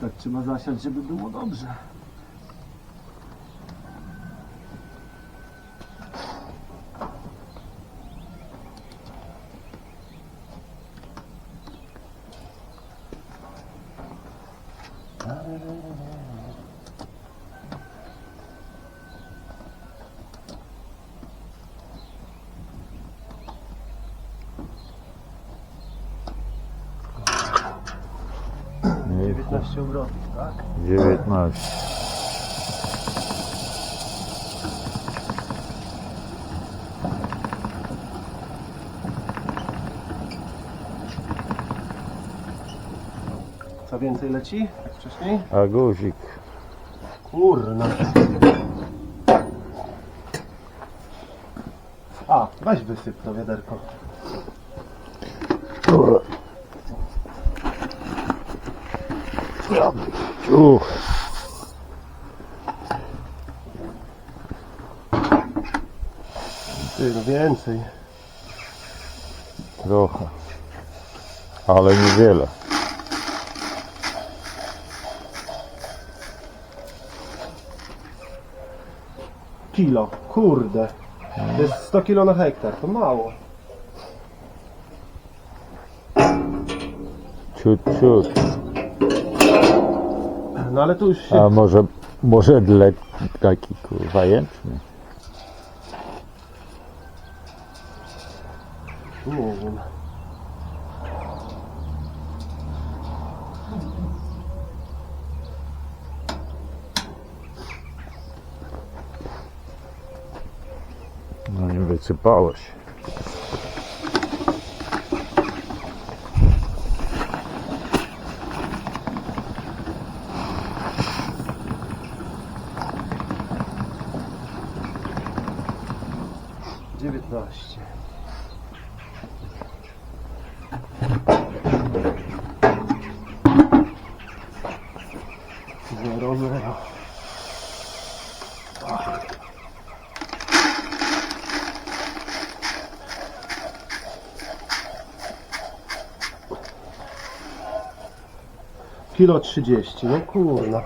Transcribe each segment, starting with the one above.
Tak trzeba zasiać, żeby było dobrze. 19 obrotów, tak? 19. Co więcej leci, jak wcześniej? A guzik. Kurna. A, weź wysyp to wiaderko. Ty, no więcej. trochę. Ale niewiele. Kilo, kurde. To jest 100 kilo na hektar, to mało. Ciut, ciut. No ale tu już się... A może, może dla taki kurwa jęczny. Nie wiem. No nie wysypało się. Kilo trzydzieści, no kurna.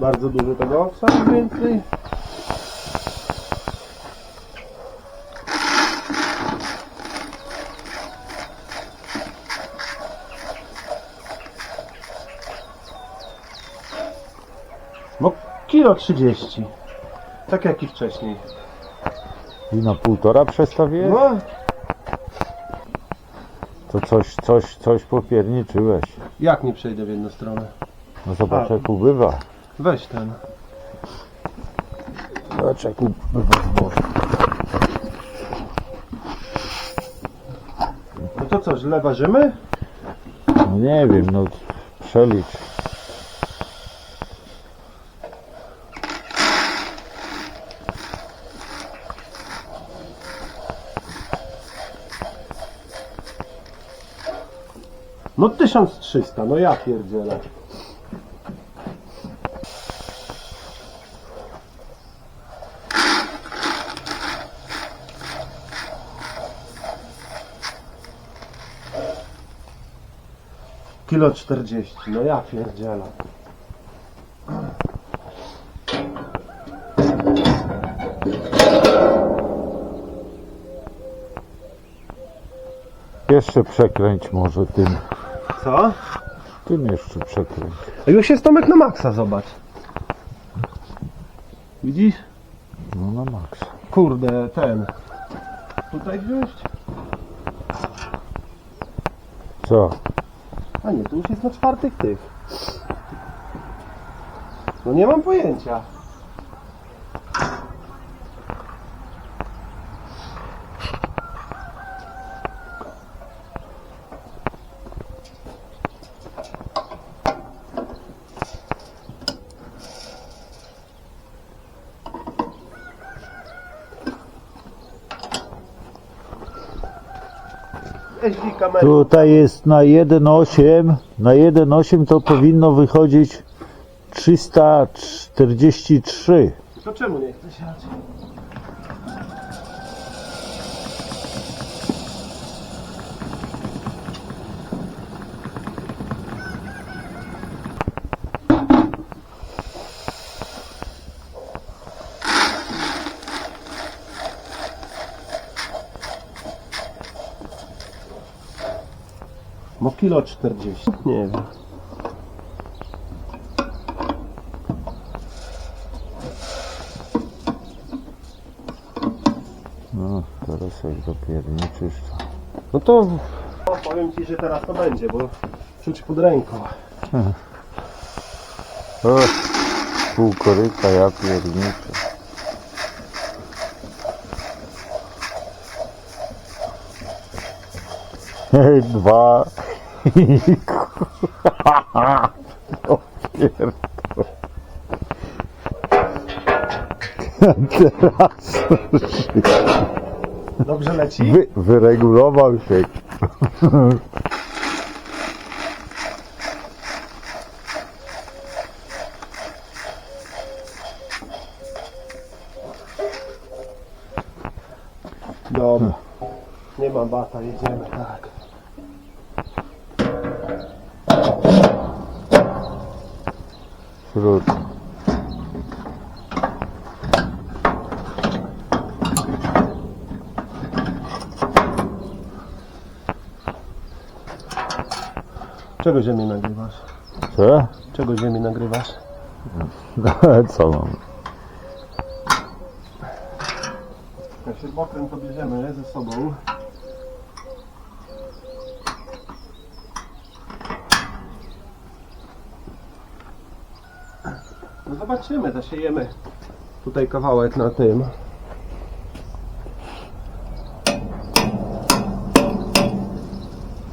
Bardzo dużo tego owsa, więcej. No kilo 30. Tak jak i wcześniej. I na półtora przestawiłeś? No, To coś, coś, coś popierniczyłeś. jak nie przejdę w jedną stronę? No zobacz jak ubywa. Weź ten. Zobacz jak ubywa zboże. No to co, źle ważymy? No nie wiem, no przelicz. No 1300, no ja pierdzielę. Kilo 40, no ja pierdzielę. Jeszcze przekręć może tym. Co? Tym jeszcze przekręć. A już jest Tomek na maksa, zobacz. Widzisz? No na maksa. Kurde, ten. Tutaj wziąć? Co? A nie, tu już jest na czwartych tych. No nie mam pojęcia. Tutaj jest na 1,8. Na 1,8 to powinno wychodzić 343. To czemu nie chcesz jechać? Kilo 40. Nie wiem. No, teraz jak dopierniczysz to... No to no, powiem Ci, że teraz to będzie, bo czuć pod ręką. O, pół koryta, ja pierniczę. Hej, dwa. Teraz Dobrze leci? wy, wyregulował się. Dobra. Nie ma bata, jedziemy tak. Śród. Czego ziemię nagrywasz? Co? Czego ziemię nagrywasz? Co mam? Jak śrubokręt to bierzemy ze sobą. No zobaczymy, zasiejemy tutaj kawałek na tym.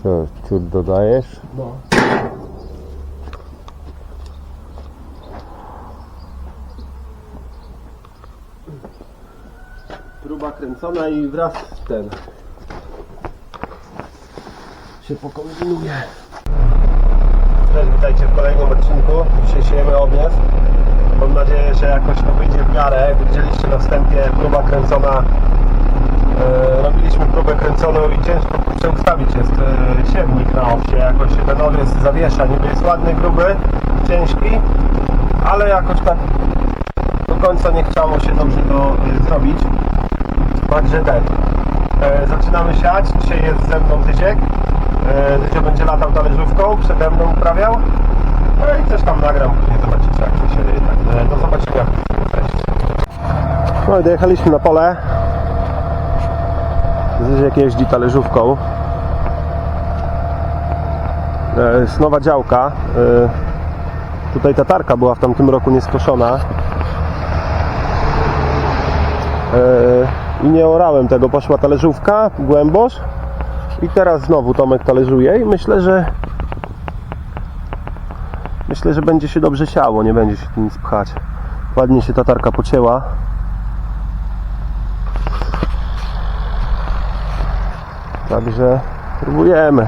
Co, ciut dodajesz? No. Próba kręcona i wraz z ten się pokombinuje. Cześć, witajcie w kolejnym odcinku. Dzisiaj siejemy owiec. Nadzieję, że jakoś to wyjdzie w miarę. Widzieliście na wstępie, próba kręcona. E, robiliśmy próbę kręconą i ciężko kurczę ustawić jest e, siewnik na owsie. Jakoś się ten owiec zawiesza. Niby jest ładny, gruby, ciężki, ale jakoś tak do końca nie chciało się dobrze to e, zrobić. Także ten. E, zaczynamy siać. Dzisiaj jest ze mną Tysiek. E, Tysio będzie latał talerzówką, przede mną uprawiał. No i też tam nagram, później zobaczycie jak to się dzieje. Do zobaczenia. Cześć. No i dojechaliśmy na pole. Tysiek jeździ talerzówką. E, Jest nowa działka. E, Tutaj tatarka była w tamtym roku nieskoszona. E, i nie orałem tego, poszła talerzówka, głębosz i teraz znowu Tomek talerzuje i myślę, że myślę, że będzie się dobrze siało, nie będzie się tu nic pchać. Ładnie się tatarka pocięła. Także próbujemy.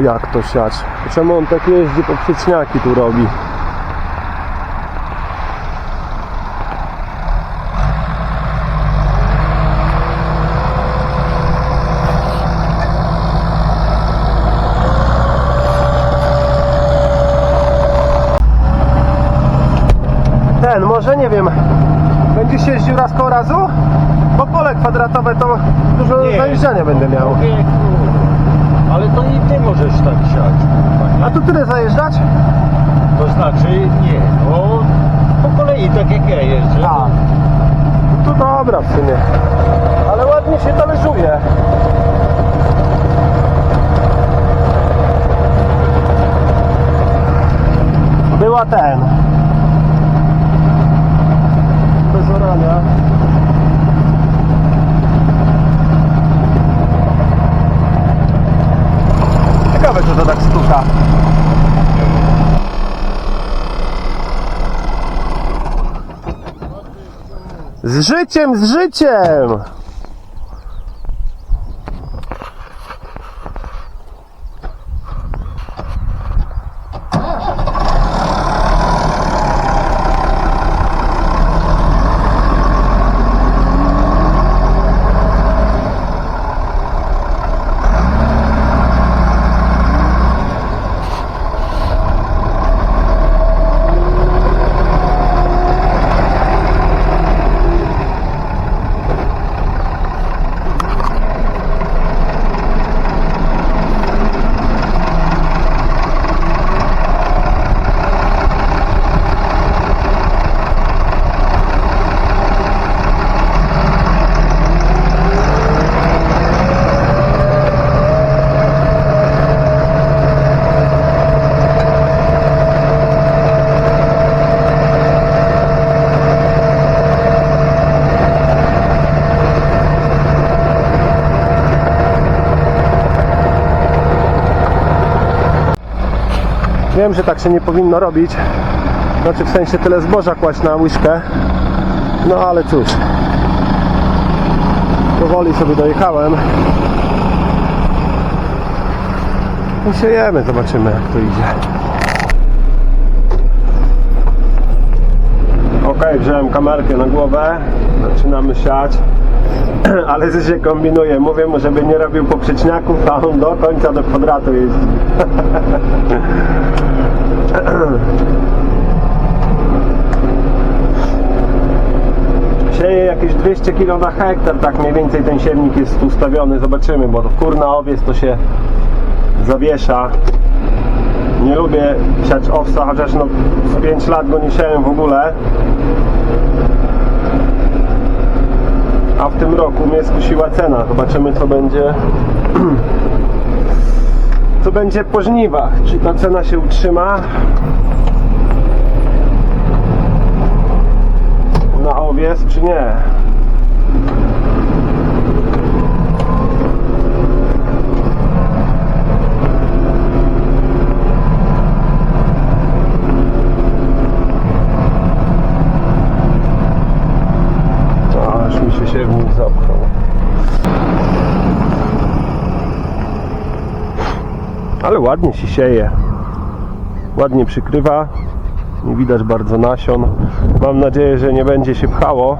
Jak to siać? Czemu on tak jeździ, po przyczniaki tu robi? ten, może nie wiem, będziesz jeździł raz koło razu? Bo pole kwadratowe to dużo Nie. zajeżdżania będę miał. Wieku. Ale to i ty możesz tak siać. A Panie. tu tyle zajeżdżać? To znaczy nie, no po kolei tak jak ja jeżdżę. A. To dobra w sumie. Ale ładnie się talerzuje. Była ten. Bez orania. Ciekawe, czy to tak stuka. Z życiem, z życiem! Wiem, że tak się nie powinno robić. Znaczy w sensie tyle zboża kłaść na łyżkę. No ale cóż. Powoli sobie dojechałem. I siejemy, zobaczymy jak to idzie. Ok, wziąłem kamerkę na głowę. Zaczynamy siać. Ale co się kombinuje? Mówię mu, żeby nie robił poprzeczniaków, a on do końca do kwadratu jeździ. Sieje jakieś 200 kg na hektar, tak mniej więcej ten siewnik jest ustawiony. Zobaczymy, bo to kurna owiec to się zawiesza. Nie lubię siać owsa, chociaż no z 5 lat go nie siałem w ogóle. A w tym roku mnie skusiła cena. Zobaczymy co będzie co będzie po żniwach. Czy ta cena się utrzyma? Na owiec, czy nie? Aż mi się siewnik zapchał. Ale ładnie się sieje. Ładnie przykrywa. Nie widać bardzo nasion. Mam nadzieję, że nie będzie się pchało.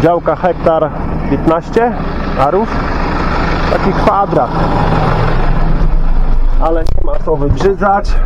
Działka hektar 15 arów. Taki kwadrat. Ale nie ma co wybrzydzać.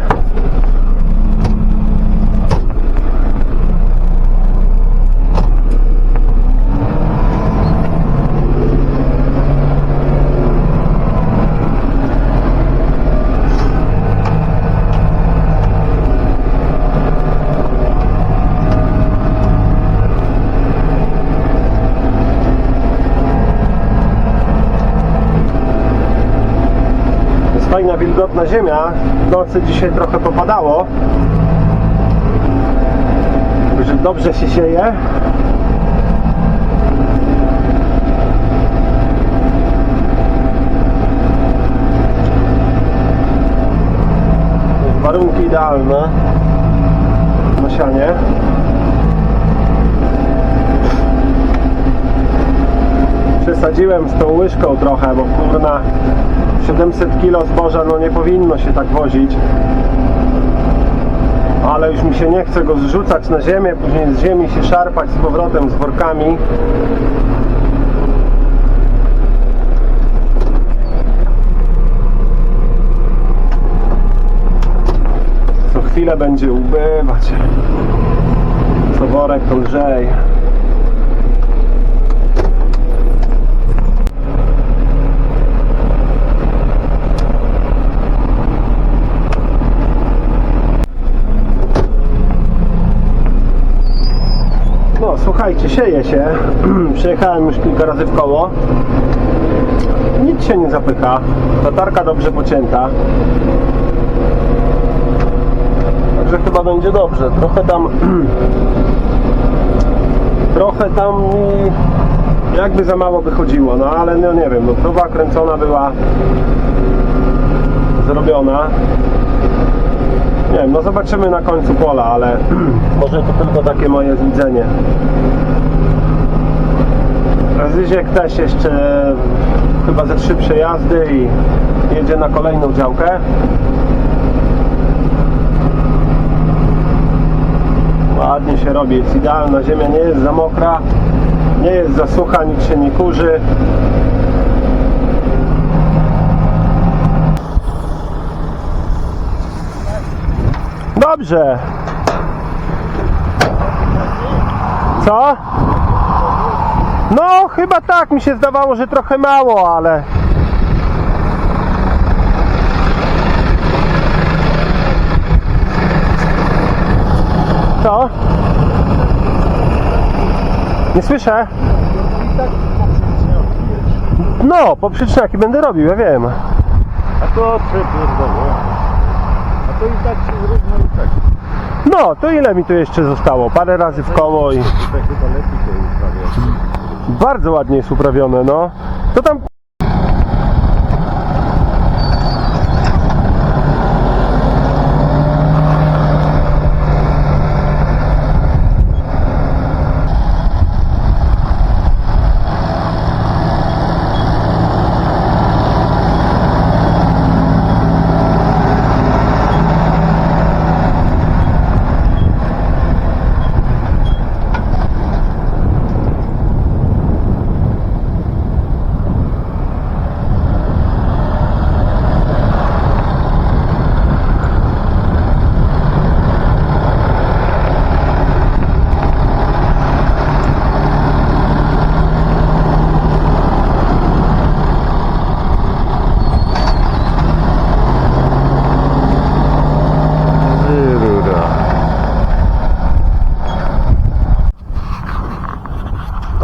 Jest wilgotna ziemia. W nocy dzisiaj trochę popadało. Także dobrze się sieje. Warunki idealne na sianie. Przesadziłem z tą łyżką trochę, bo kurna 700 kg zboża no nie powinno się tak wozić. Ale już mi się nie chce go zrzucać na ziemię później z ziemi się szarpać z powrotem z workami. Co chwilę będzie ubywać. Co worek to lżej No słuchajcie, sieje się. Przyjechałem już kilka razy w koło. Nic się nie zapycha. Tatarka dobrze pocięta. Także chyba będzie dobrze. Trochę tam trochę tam jakby za mało wychodziło, no ale no nie wiem, no próba kręcona była zrobiona. Nie wiem, no zobaczymy na końcu pola, ale może to tylko takie moje widzenie. Zyziek też jeszcze chyba ze trzy przejazdy i jedzie na kolejną działkę. Ładnie się robi, jest idealna, ziemia nie jest za mokra, nie jest za sucha, nic się nie kurzy. Dobrze. Co? No, chyba tak. Mi się zdawało, że trochę mało, ale. Co? Nie słyszę. No, poprzeczniaki będę robił, ja wiem. A to przepierdolę. A to i tak się i tak. No, to ile mi tu jeszcze zostało? Parę razy w koło i Tutaj chyba lepiej to uprawia. bardzo ładnie jest uprawione, no. To tam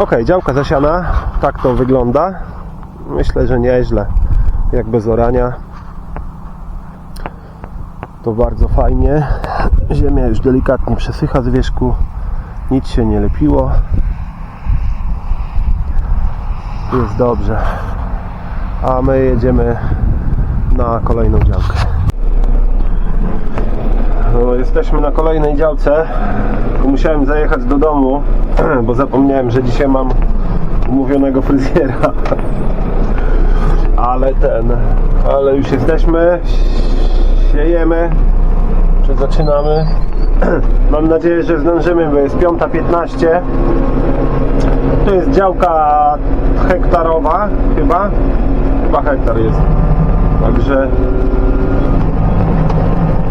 Ok, działka zasiana, tak to wygląda. Myślę, że nieźle, jak bez orania. To bardzo fajnie. Ziemia już delikatnie przesycha z wierzchu, nic się nie lepiło. Jest dobrze. A my jedziemy na kolejną działkę. Jesteśmy na kolejnej działce. Musiałem zajechać do domu, bo zapomniałem, że dzisiaj mam umówionego fryzjera. Ale ten, ale już jesteśmy, siejemy, czy zaczynamy. Mam nadzieję, że zdążymy, bo jest 5.15. To jest działka hektarowa, chyba. Chyba hektar jest. Także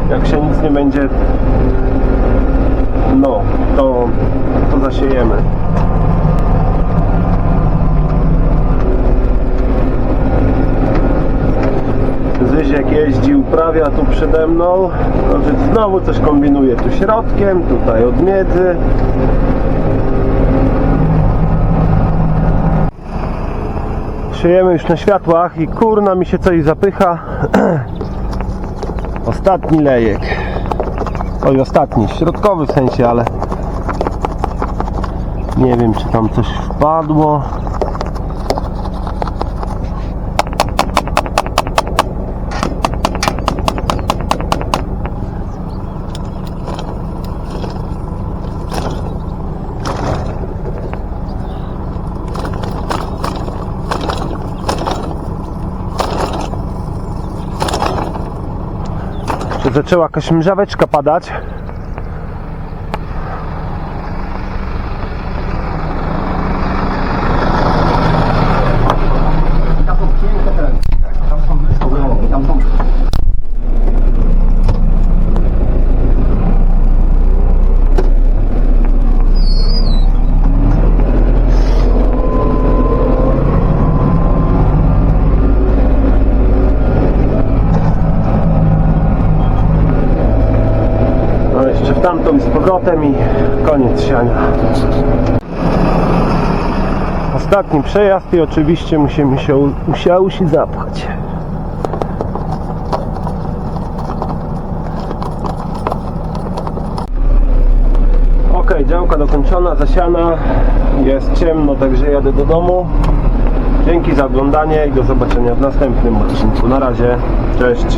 jak się nic nie będzie no to, to zasiejemy Zyziek jeździ, uprawia tu przede mną. Znaczy znowu coś kombinuje. Tu środkiem, tutaj od miedzy. Szyjemy już na światłach i kurna mi się coś zapycha Ostatni lejek. Oj, ostatni, środkowy w sensie, ale nie wiem, czy tam coś wpadło. Zaczęła jakaś mrzaweczka padać? Tamtą i z powrotem i koniec siania. Ostatni przejazd i oczywiście musimy się, musiał się zapchać. Ok, działka dokończona, zasiana. Jest ciemno, także jadę do domu. Dzięki za oglądanie i do zobaczenia w następnym odcinku. Na razie, cześć.